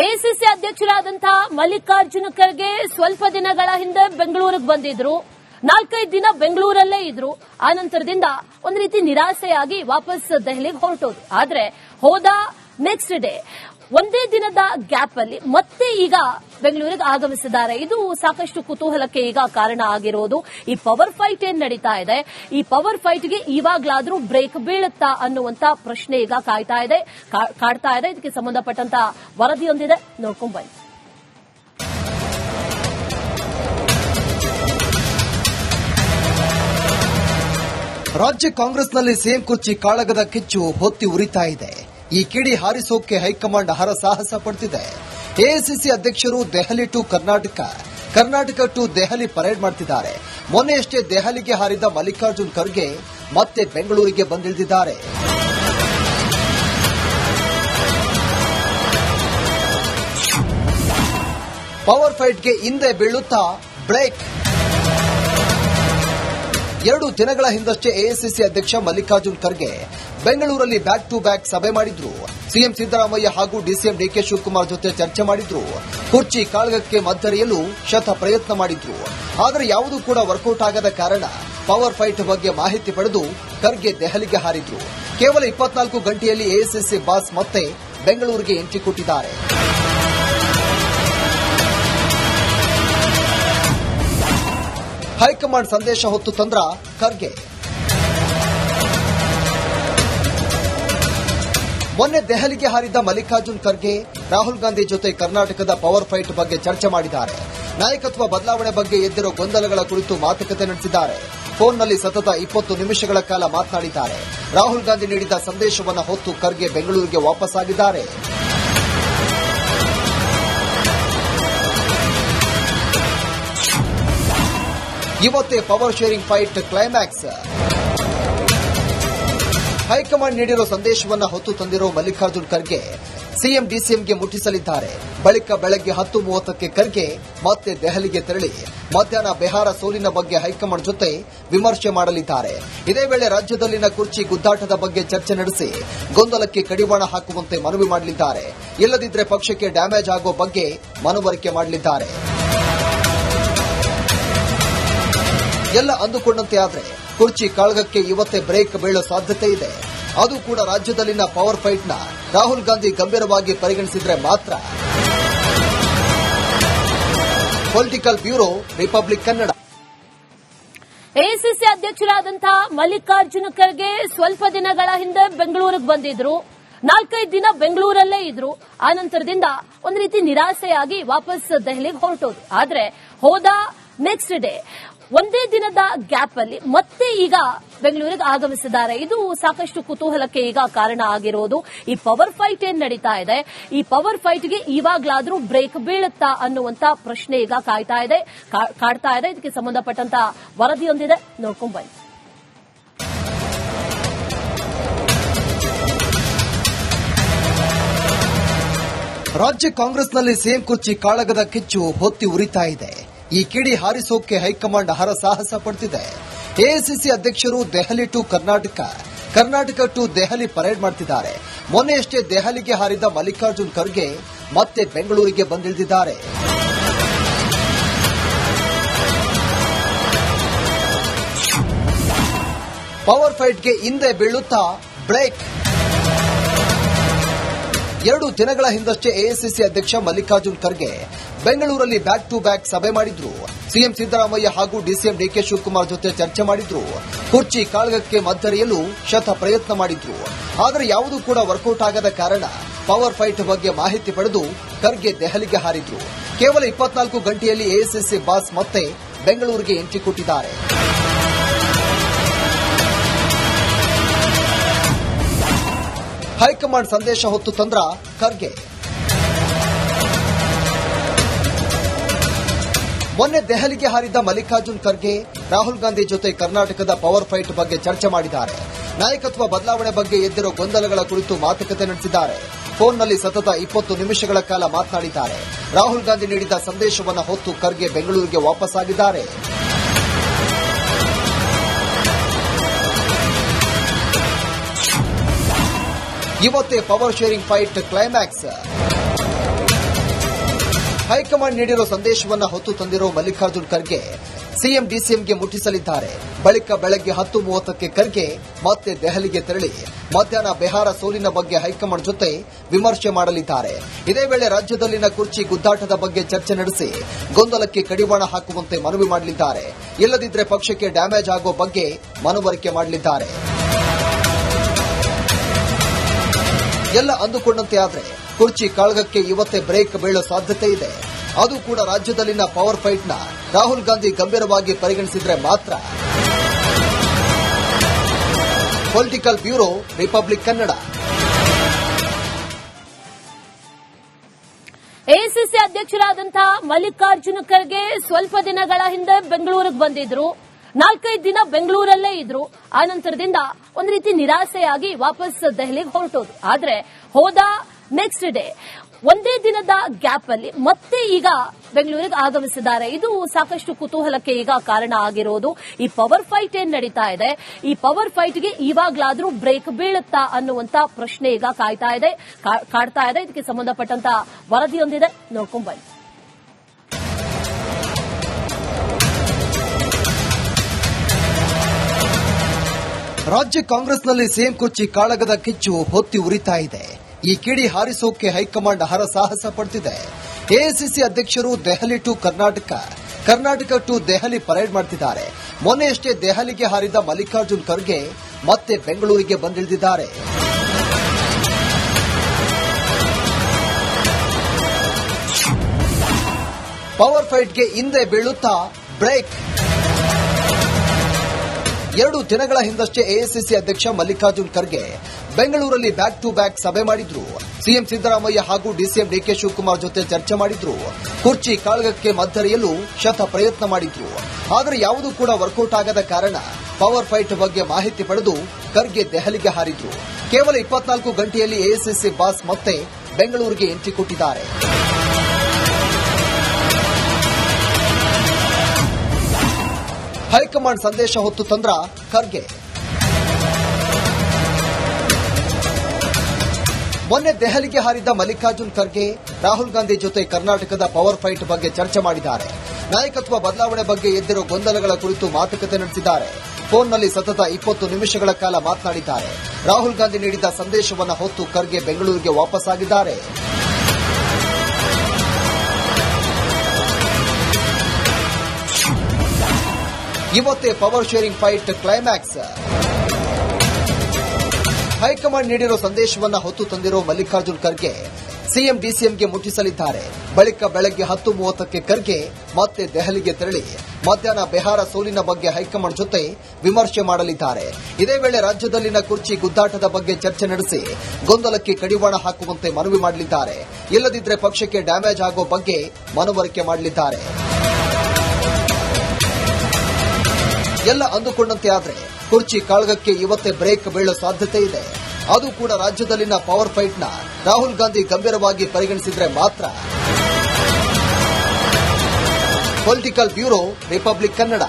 AICC ಅಧ್ಯಕ್ಷರಾದಂತಹ ಮಲ್ಲಿಕಾರ್ಜುನ ಖರ್ಗೆ ಸ್ವಲ್ಪ ದಿನಗಳ ಹಿಂದೆ ಬೆಂಗಳೂರಿಗೆ ಬಂದಿದ್ರು. ನಾಲ್ಕೈದು ದಿನ ಬೆಂಗಳೂರಲ್ಲೇ ಇದ್ರು. ಆ ನಂತರದಿಂದ ಒಂದ್ ರೀತಿ ನಿರಾಸೆಯಾಗಿ ವಾಪಸ್ ದೆಹಲಿಗೆ ಹೊರಟೋದು ಆದ್ರೆ ಹೋದ ನೆಕ್ಸ್ಟ್ ಡೇ ಒಂದೇ ದಿನದ ಗ್ಯಾಪ್ ಅಲ್ಲಿ ಮತ್ತೆ ಈಗ ಬೆಂಗಳೂರಿಗೆ ಆಗಮಿಸಿದ್ದಾರೆ. ಇದು ಸಾಕಷ್ಟು ಕುತೂಹಲಕ್ಕೆ ಈಗ ಕಾರಣ ಆಗಿರೋದು. ಈ ಪವರ್ ಫೈಟ್ ಏನ್ ನಡೀತಾ ಇದೆ? ಈ ಪವರ್ ಫೈಟ್ಗೆ ಇವಾಗ್ಲಾದ್ರೂ ಬ್ರೇಕ್ ಬೀಳುತ್ತಾ ಅನ್ನುವಂತ ಪ್ರಶ್ನೆ ಈಗ ಕಾಯ್ತಾ ಇದೆ. ಕಾಡ್ತಾ ಇದೆ. ಇದಕ್ಕೆ ಸಂಬಂಧಪಟ್ಟಂತ ವರದಿಯೊಂದಿದೆ. ನೋಡ್ಕೊಂಡ್ ಬನ್ನಿ. ರಾಜ್ಯ ಕಾಂಗ್ರೆಸ್ನಲ್ಲಿ ಸೇಮ್ ಕುರ್ಚಿ ಕಾಳಗದ ಕಿಚ್ಚು ಹೊತ್ತಿ ಉರಿತಾ ಇದೆ. ಈ ಕಿಡಿ ಹಾರಿಸೋಕೆ ಹೈಕಮಾಂಡ್ ಹರಸಾಹಸ ಪಡ್ತಿದೆ. ಎಐಸಿಸಿ ಅಧ್ಯಕ್ಷರು Delhi to Karnataka Karnataka to Delhi parade ಮಾಡ್ತಿದ್ದಾರೆ. ಮೊನ್ನೆಯಷ್ಟೇ ದೆಹಲಿಗೆ ಹಾರಿದ ಮಲ್ಲಿಕಾರ್ಜುನ್ ಖರ್ಗೆ ಮತ್ತೆ ಬೆಂಗಳೂರಿಗೆ ಬಂದಿಳಿದಿದ್ದಾರೆ. ಪವರ್ ಫೈಟ್ಗೆ ಹಿಂದೆ ಬೀಳುತ್ತಾ ಬ್ರೇಕ್. ಎರಡು ದಿನಗಳ ಹಿಂದಷ್ಟೇ ಎಐಸಿಸಿ ಅಧ್ಯಕ್ಷ ಮಲ್ಲಿಕಾರ್ಜುನ್ ಖರ್ಗೆ ಬೆಂಗಳೂರಲ್ಲಿ ಬ್ಯಾಕ್ ಟು ಬ್ಯಾಕ್ ಸಭೆ ಮಾಡಿದ್ರು. ಸಿಎಂ ಸಿದ್ದರಾಮಯ್ಯ ಹಾಗೂ ಡಿಸಿಎಂ ಡಿಕೆ ಶಿವಕುಮಾರ್ ಜೊತೆ ಚರ್ಚೆ ಮಾಡಿದ್ರು. ಕುರ್ಚಿ ಕಾಳಗಕ್ಕೆ ಮದ್ದರೆಯಲು ಶತ ಪ್ರಯತ್ನ ಮಾಡಿದ್ರು. ಆದರೆ ಯಾವುದೂ ಕೂಡ ವರ್ಕೌಟ್ ಆಗದ ಕಾರಣ ಪವರ್ ಫೈಟ್ ಬಗ್ಗೆ ಮಾಹಿತಿ ಪಡೆದು ಖರ್ಗೆ ದೆಹಲಿಗೆ ಹಾರಿದ್ರು. ಕೇವಲ ಇಪ್ಪತ್ನಾಲ್ಕು ಗಂಟೆಯಲ್ಲಿ ಎಎಸ್ಎಸ್ಸಿ ಬಾಸ್ ಮತ್ತೆ ಬೆಂಗಳೂರಿಗೆ ಎಂಟ್ರಿ ಕೊಟ್ಟಿದ್ದಾರೆ. ಹೈಕಮಾಂಡ್ ಸಂದೇಶ ಹೊತ್ತು ತಂದ್ರ ಖರ್ಗೆ ಮೊನ್ನೆ ದೆಹಲಿಗೆ ಹಾರಿದ್ದ ಮಲ್ಲಿಕಾರ್ಜುನ್ ಖರ್ಗೆ, ರಾಹುಲ್ ಗಾಂಧಿ ಜೊತೆ ಕರ್ನಾಟಕದ ಪವರ್ ಫೈಟ್ ಬಗ್ಗೆ ಚರ್ಚೆ ಮಾಡಿದ್ದಾರೆ. ನಾಯಕತ್ವ ಬದಲಾವಣೆ ಬಗ್ಗೆ ಎದ್ದಿರೋ ಗೊಂದಲಗಳ ಕುರಿತು ಮಾತುಕತೆ ನಡೆಸಿದ್ದಾರೆ. ಫೋನ್ನಲ್ಲಿ ಸತತ ಇಪ್ಪತ್ತು ನಿಮಿಷಗಳ ಕಾಲ ಮಾತನಾಡಿದ್ದಾರೆ. ರಾಹುಲ್ ಗಾಂಧಿ ನೀಡಿದ ಸಂದೇಶವನ್ನು ಹೊತ್ತು ಖರ್ಗೆ ಬೆಂಗಳೂರಿಗೆ ವಾಪಸ್ಸಾಗಿದ್ದಾರೆ. ಇವತ್ತೇ power sharing fight climax. High command ನೀಡಿರೋ ಸಂದೇಶವನ್ನ ಹೊತ್ತು ತಂದಿರೋ ಮಲ್ಲಿಕಾರ್ಜುನ್ ಖರ್ಗೆ ಸಿಎಂ ಡಿಸಿಎಂಗೆ ಮುಟ್ಟಿಸಲಿದ್ದಾರೆ. ಬಳಿಕ ಬೆಳಗ್ಗೆ ಹತ್ತು ಮೂವತ್ತಕ್ಕೆ ಖರ್ಗೆ ಮತ್ತೆ ದೆಹಲಿಗೆ ತೆರಳಿ ಮಧ್ಯಾಹ್ನ ಬಿಹಾರ ಸೋಲಿನ ಬಗ್ಗೆ ಹೈಕಮಾಂಡ್ ಜೊತೆ ವಿಮರ್ಶೆ ಮಾಡಲಿದ್ದಾರೆ. ಇದೇ ವೇಳೆ ರಾಜ್ಯದಲ್ಲಿನ ಕುರ್ಚಿ ಗುದ್ದಾಟದ ಬಗ್ಗೆ ಚರ್ಚೆ ನಡೆಸಿ ಗೊಂದಲಕ್ಕೆ ಕಡಿವಾಣ ಹಾಕುವಂತೆ ಮನವಿ ಮಾಡಲಿದ್ದಾರೆ. ಇಲ್ಲದಿದ್ದರೆ ಪಕ್ಷಕ್ಕೆ ಡ್ಯಾಮೇಜ್ ಆಗೋ ಬಗ್ಗೆ ಮನವರಿಕೆ ಮಾಡಲಿದ್ದಾರೆ. ಎಲ್ಲ ಅಂದುಕೊಂಡಂತೆ ಆದ್ರೆ ಕುರ್ಚಿ ಕಾಳಗಕ್ಕೆ ಇವತ್ತೇ ಬ್ರೇಕ್ ಬೀಳೋ ಸಾಧ್ಯತೆ ಇದೆ. ಅದು ಕೂಡ ರಾಜ್ಯದಲ್ಲಿನ ಪವರ್ ಫೈಟ್ನ ರಾಹುಲ್ ಗಾಂಧಿ ಗಂಭೀರವಾಗಿ ಪರಿಗಣಿಸಿದ್ರೆ ಮಾತ್ರ. Political bureau Republic Kannada AICC ಅಧ್ಯಕ್ಷರಾದಂತಹ Mallikarjuna Kharge ಸ್ವಲ್ಪ ದಿನಗಳ ಹಿಂದೆ ಬೆಂಗಳೂರಿಗೆ ಬಂದಿದ್ರು. ನಾಲ್ಕೈದು ದಿನ ಬೆಂಗಳೂರಲ್ಲೇ ಇದ್ರು. ಆ ನಂತರದಿಂದ ಒಂದು ರೀತಿ ನಿರಾಸೆಯಾಗಿ ವಾಪಸ್ ದೆಹಲಿಗೆ ಹೊರಟೋದು ಆದ್ರೆ ಹೋದ ನೆಕ್ಸ್ಟ್ ಡೇ ಒಂದೇ ದಿನದ ಗ್ಯಾಪ್ ಅಲ್ಲಿ ಮತ್ತೆ ಈಗ ಬೆಂಗಳೂರಿಗೆ ಆಗಮಿಸಿದ್ದಾರೆ. ಇದು ಸಾಕಷ್ಟು ಕುತೂಹಲಕ್ಕೆ ಈಗ ಕಾರಣ ಆಗಿರೋದು. ಈ ಪವರ್ ಫೈಟ್ ಏನ್ ನಡೀತಾ ಇದೆ? ಈ ಪವರ್ ಫೈಟ್ಗೆ ಇವಾಗ್ಲಾದ್ರೂ ಬ್ರೇಕ್ ಬೀಳುತ್ತಾ ಅನ್ನುವಂತ ಪ್ರಶ್ನೆ ಈಗ ಕಾಯ್ತಾ ಇದೆ. ಕಾಡ್ತಾ ಇದೆ. ಇದಕ್ಕೆ ಸಂಬಂಧಪಟ್ಟಂತ ವರದಿಯೊಂದಿದೆ. ನೋಡ್ಕೊಂಡ್ ರಾಜ್ಯ ಕಾಂಗ್ರೆಸ್ನಲ್ಲಿ ಸೇಮ್ ಕುರ್ಚಿ ಕಾಳಗದ ಕಿಚ್ಚು ಹೊತ್ತಿ ಉರಿತಾ ಇದೆ. ಈ ಕಿಡಿ ಹಾರಿಸೋಕೆ ಹೈಕಮಾಂಡ್ ಹರಸಾಹಸ ಪಡ್ತಿದೆ. ಎಐಸಿಸಿ ಅಧ್ಯಕ್ಷರು Delhi to Karnataka Karnataka to Delhi parade ಮಾಡ್ತಿದ್ದಾರೆ. ಮೊನ್ನೆಯಷ್ಟೇ ದೆಹಲಿಗೆ ಹಾರಿದ ಮಲ್ಲಿಕಾರ್ಜುನ್ ಖರ್ಗೆ ಮತ್ತೆ ಬೆಂಗಳೂರಿಗೆ ಬಂದಿಳಿದಿದ್ದಾರೆ. ಪವರ್ ಫೈಟ್ಗೆ ಹಿಂದೆ ಬೀಳುತ್ತಾ ಬ್ರೇಕ್. ಎರಡು ದಿನಗಳ ಹಿಂದಷ್ಟೇ ಎಐಸಿಸಿ ಅಧ್ಯಕ್ಷ ಮಲ್ಲಿಕಾರ್ಜುನ್ ಖರ್ಗೆ ಬೆಂಗಳೂರಲ್ಲಿ ಬ್ಯಾಕ್ ಟು ಬ್ಯಾಕ್ ಸಭೆ ಮಾಡಿದ್ರು. ಸಿಎಂ ಸಿದ್ದರಾಮಯ್ಯ ಹಾಗೂ ಡಿಸಿಎಂ ಡಿಕೆ ಶಿವಕುಮಾರ್ ಜೊತೆ ಚರ್ಚೆ ಮಾಡಿದ್ರು. ಕುರ್ಚಿ ಕಾಳಗಕ್ಕೆ ಮದ್ದರೆಯಲು ಶತ ಪ್ರಯತ್ನ ಮಾಡಿದ್ರು. ಆದರೆ ಯಾವುದೂ ಕೂಡ ವರ್ಕೌಟ್ ಆಗದ ಕಾರಣ ಪವರ್ ಫೈಟ್ ಬಗ್ಗೆ ಮಾಹಿತಿ ಪಡೆದು ಖರ್ಗೆ ದೆಹಲಿಗೆ ಹಾರಿದ್ರು. ಕೇವಲ ಇಪ್ಪತ್ನಾಲ್ಕು ಗಂಟೆಯಲ್ಲಿ ಎಎಸ್ಎಸ್ಸಿ ಬಾಸ್ ಮತ್ತೆ ಬೆಂಗಳೂರಿಗೆ ಎಂಟ್ರಿ ಕೊಟ್ಟಿದ್ದಾರೆ. ಹೈಕಮಾಂಡ್ ಸಂದೇಶ ಹೊತ್ತು ತಂದ್ರ ಖರ್ಗೆ ಮೊನ್ನೆ ದೆಹಲಿಗೆ ಹಾರಿದ್ದ ಮಲ್ಲಿಕಾರ್ಜುನ್ ಖರ್ಗೆ, ರಾಹುಲ್ ಗಾಂಧಿ ಜೊತೆ ಕರ್ನಾಟಕದ ಪವರ್ ಫೈಟ್ ಬಗ್ಗೆ ಚರ್ಚೆ ಮಾಡಿದ್ದಾರೆ. ನಾಯಕತ್ವ ಬದಲಾವಣೆ ಬಗ್ಗೆ ಎದ್ದಿರೋ ಗೊಂದಲಗಳ ಕುರಿತು ಮಾತುಕತೆ ನಡೆಸಿದ್ದಾರೆ. ಫೋನ್ನಲ್ಲಿ ಸತತ ಇಪ್ಪತ್ತು ನಿಮಿಷಗಳ ಕಾಲ ಮಾತನಾಡಿದ್ದಾರೆ. ರಾಹುಲ್ ಗಾಂಧಿ ನೀಡಿದ ಸಂದೇಶವನ್ನು ಹೊತ್ತು ಖರ್ಗೆ ಬೆಂಗಳೂರಿಗೆ ವಾಪಸ್ಸಾಗಿದ್ದಾರೆ. ಇವತ್ತೇ power sharing fight climax. High command ನೀಡಿರೋ ಸಂದೇಶವನ್ನ ಹೊತ್ತು ತಂದಿರೋ ಮಲ್ಲಿಕಾರ್ಜುನ್ ಖರ್ಗೆ ಸಿಎಂ ಡಿಸಿಎಂಗೆ ಮುಟ್ಟಿಸಲಿದ್ದಾರೆ. ಬಳಿಕ ಬೆಳಗ್ಗೆ ಹತ್ತು ಮೂವತ್ತಕ್ಕೆ ಖರ್ಗೆ ಮತ್ತೆ ದೆಹಲಿಗೆ ತೆರಳಿ ಮಧ್ಯಾಹ್ನ ಬಿಹಾರ ಸೋಲಿನ ಬಗ್ಗೆ ಹೈಕಮಾಂಡ್ ಜೊತೆ ವಿಮರ್ಶೆ ಮಾಡಲಿದ್ದಾರೆ. ಇದೇ ವೇಳೆ ರಾಜ್ಯದಲ್ಲಿನ ಕುರ್ಚಿ ಗುದ್ದಾಟದ ಬಗ್ಗೆ ಚರ್ಚೆ ನಡೆಸಿ ಗೊಂದಲಕ್ಕೆ ಕಡಿವಾಣ ಹಾಕುವಂತೆ ಮನವಿ ಮಾಡಲಿದ್ದಾರೆ. ಇಲ್ಲದಿದ್ದರೆ ಪಕ್ಷಕ್ಕೆ ಡ್ಯಾಮೇಜ್ ಆಗೋ ಬಗ್ಗೆ ಮನವರಿಕೆ ಮಾಡಲಿದ್ದಾರೆ. ಎಲ್ಲ ಅಂದುಕೊಂಡಂತೆ ಆದ್ರೆ ಕುರ್ಚಿ ಕಾಳಗಕ್ಕೆ ಇವತ್ತೇ ಬ್ರೇಕ್ ಬೀಳೋ ಸಾಧ್ಯತೆ ಇದೆ. ಅದು ಕೂಡ ರಾಜ್ಯದಲ್ಲಿನ ಪವರ್ ಫೈಟ್ನ ರಾಹುಲ್ ಗಾಂಧಿ ಗಂಭೀರವಾಗಿ ಪರಿಗಣಿಸಿದ್ರೆ ಮಾತ್ರ. Political bureau Republic Kannada AICC ಅಧ್ಯಕ್ಷರಾದಂತಹ Mallikarjuna Kharge ಸ್ವಲ್ಪ ದಿನಗಳ ಹಿಂದೆ ಬೆಂಗಳೂರಿಗೆ ಬಂದಿದ್ರು. ನಾಲ್ಕೈದು ದಿನ ಬೆಂಗಳೂರಲ್ಲೇ ಇದ್ರು. ಆ ನಂತರದಿಂದ ಒಂದು ರೀತಿ ನಿರಾಸೆಯಾಗಿ ವಾಪಸ್ ದೆಹಲಿಗೆ ಹೊರಟೋದು ಆದ್ರೆ ಹೋದ ನೆಕ್ಸ್ಟ್ ಡೇ ಒಂದೇ ದಿನದ ಗ್ಯಾಪ್ ಅಲ್ಲಿ ಮತ್ತೆ ಈಗ ಬೆಂಗಳೂರಿಗೆ ಆಗಮಿಸಿದ್ದಾರೆ. ಇದು ಸಾಕಷ್ಟು ಕುತೂಹಲಕ್ಕೆ ಈಗ ಕಾರಣ ಆಗಿರೋದು. ಈ ಪವರ್ ಫೈಟ್ ಏನ್ ನಡೀತಾ ಇದೆ? ಈ ಪವರ್ ಫೈಟ್ಗೆ ಇವಾಗ್ಲಾದ್ರೂ ಬ್ರೇಕ್ ಬೀಳುತ್ತಾ ಅನ್ನುವಂತ ಪ್ರಶ್ನೆ ಈಗ ಕಾಯ್ತಾ ಇದೆ. ಕಾಡ್ತಾ ಇದೆ. ಇದಕ್ಕೆ ಸಂಬಂಧಪಟ್ಟಂತ ವರದಿಯೊಂದಿದೆ. ನೋಡ್ಕೊಂಡ್ ಬನ್ನಿ. ರಾಜ್ಯ ಕಾಂಗ್ರೆಸ್ನಲ್ಲಿ ಸಿಎಂ ಕುರ್ಚಿ ಕಾಳಗದ ಕಿಚ್ಚು ಹೊತ್ತಿ ಉರಿತಾ ಇದೆ. ಈ ಕಿಡಿ ಹಾರಿಸೋಕೆ ಹೈಕಮಾಂಡ್ ಹರ ಸಾಹಸ ಪಡ್ತಿದೆ. ಎಐಸಿಸಿ ಅಧ್ಯಕ್ಷರು Delhi to Karnataka Karnataka to Delhi parade ಮಾಡ್ತಿದ್ದಾರೆ. ಮೊನ್ನೆಯಷ್ಟೇ ದೆಹಲಿಗೆ ಹಾರಿದ ಮಲ್ಲಿಕಾರ್ಜುನ್ ಖರ್ಗೆ ಮತ್ತೆ ಬೆಂಗಳೂರಿಗೆ ಬಂದಿಳಿದಿದ್ದಾರೆ. ಪವರ್ ಫೈಟ್ಗೆ ಹಿಂದೆ ಬೀಳುತ್ತಾ ಬ್ರೇಕ್. ಎರಡು ದಿನಗಳ ಹಿಂದಷ್ಟೇ ಎಐಸಿಸಿ ಅಧ್ಯಕ್ಷ ಮಲ್ಲಿಕಾರ್ಜುನ್ ಖರ್ಗೆ ಬೆಂಗಳೂರಲ್ಲಿ ಬ್ಯಾಕ್ ಟು ಬ್ಯಾಕ್ ಸಭೆ ಮಾಡಿದ್ರು. ಸಿಎಂ ಸಿದ್ದರಾಮಯ್ಯ ಹಾಗೂ ಡಿಸಿಎಂ ಡಿಕೆ ಶಿವಕುಮಾರ್ ಜೊತೆ ಚರ್ಚೆ ಮಾಡಿದ್ರು. ಕುರ್ಚಿ ಕಾಳಗಕ್ಕೆ ಮದ್ದರಿಯಲು ಶತ ಪ್ರಯತ್ನ ಮಾಡಿದ್ರು. ಆದರೆ ಯಾವುದೂ ಕೂಡ ವರ್ಕೌಟ್ ಆಗದ ಕಾರಣ ಪವರ್ ಫೈಟ್ ಬಗ್ಗೆ ಮಾಹಿತಿ ಪಡೆದು ಖರ್ಗೆ ದೆಹಲಿಗೆ ಹಾರಿದ್ರು. ಕೇವಲ ಇಪ್ಪತ್ನಾಲ್ಕು ಗಂಟೆಯಲ್ಲಿ ಎಐಸಿಸಿ ಬಾಸ್ ಮತ್ತೆ ಬೆಂಗಳೂರಿಗೆ ಎಂಟ್ರಿ ಕೊಟ್ಟಿದ್ದಾರೆ. ಹೈಕಮಾಂಡ್ ಸಂದೇಶ ಹೊತ್ತು ತಂದ್ರ ಖರ್ಗೆ ಮೊನ್ನೆ ದೆಹಲಿಗೆ ಹಾರಿದ್ದ ಮಲ್ಲಿಕಾರ್ಜುನ್ ಖರ್ಗೆ, ರಾಹುಲ್ ಗಾಂಧಿ ಜೊತೆ ಕರ್ನಾಟಕದ ಪವರ್ ಫೈಟ್ ಬಗ್ಗೆ ಚರ್ಚೆ ಮಾಡಿದ್ದಾರೆ. ನಾಯಕತ್ವ ಬದಲಾವಣೆ ಬಗ್ಗೆ ಎದ್ದಿರೋ ಗೊಂದಲಗಳ ಕುರಿತು ಮಾತುಕತೆ ನಡೆಸಿದ್ದಾರೆ. ಫೋನ್ನಲ್ಲಿ ಸತತ ಇಪ್ಪತ್ತು ನಿಮಿಷಗಳ ಕಾಲ ಮಾತನಾಡಿದ್ದಾರೆ. ರಾಹುಲ್ ಗಾಂಧಿ ನೀಡಿದ ಸಂದೇಶವನ್ನು ಹೊತ್ತು ಖರ್ಗೆ ಬೆಂಗಳೂರಿಗೆ ವಾಪಸ್ಸಾಗಿದ್ದಾರೆ. ಇವತ್ತೇ power sharing fight climax. High command ನೀಡಿರೋ ಸಂದೇಶವನ್ನ ಹೊತ್ತು ತಂದಿರೋ ಮಲ್ಲಿಕಾರ್ಜುನ್ ಖರ್ಗೆ ಸಿಎಂ ಡಿಸಿಎಂಗೆ ಮುಟ್ಟಿಸಲಿದ್ದಾರೆ. ಬಳಿಕ ಬೆಳಗ್ಗೆ ಹತ್ತು ಮೂವತ್ತಕ್ಕೆ ಖರ್ಗೆ ಮತ್ತೆ ದೆಹಲಿಗೆ ತೆರಳಿ ಮಧ್ಯಾಹ್ನ ಬಿಹಾರ ಸೋಲಿನ ಬಗ್ಗೆ ಹೈಕಮಾಂಡ್ ಜೊತೆ ವಿಮರ್ಶೆ ಮಾಡಲಿದ್ದಾರೆ. ಇದೇ ವೇಳೆ ರಾಜ್ಯದಲ್ಲಿನ ಕುರ್ಚಿ ಗುದ್ದಾಟದ ಬಗ್ಗೆ ಚರ್ಚೆ ನಡೆಸಿ ಗೊಂದಲಕ್ಕೆ ಕಡಿವಾಣ ಹಾಕುವಂತೆ ಮನವಿ ಮಾಡಲಿದ್ದಾರೆ. ಇಲ್ಲದಿದ್ದರೆ ಪಕ್ಷಕ್ಕೆ ಡ್ಯಾಮೇಜ್ ಆಗೋ ಬಗ್ಗೆ ಮನವರಿಕೆ ಮಾಡಲಿದ್ದಾರೆ. ಎಲ್ಲ ಅಂದುಕೊಂಡಂತೆ ಆದರೆ ಕುರ್ಚಿ ಕಾಳಗಕ್ಕೆ ಇವತ್ತೇ ಬ್ರೇಕ್ ಬೀಳೋ ಸಾಧ್ಯತೆ ಇದೆ. ಅದು ಕೂಡ ರಾಜ್ಯದಲ್ಲಿನ ಪವರ್ ಫೈಟ್ನ ರಾಹುಲ್ ಗಾಂಧಿ ಗಂಭೀರವಾಗಿ ಪರಿಗಣಿಸಿದ್ರೆ ಮಾತ್ರ. Political bureau, republic Kannada.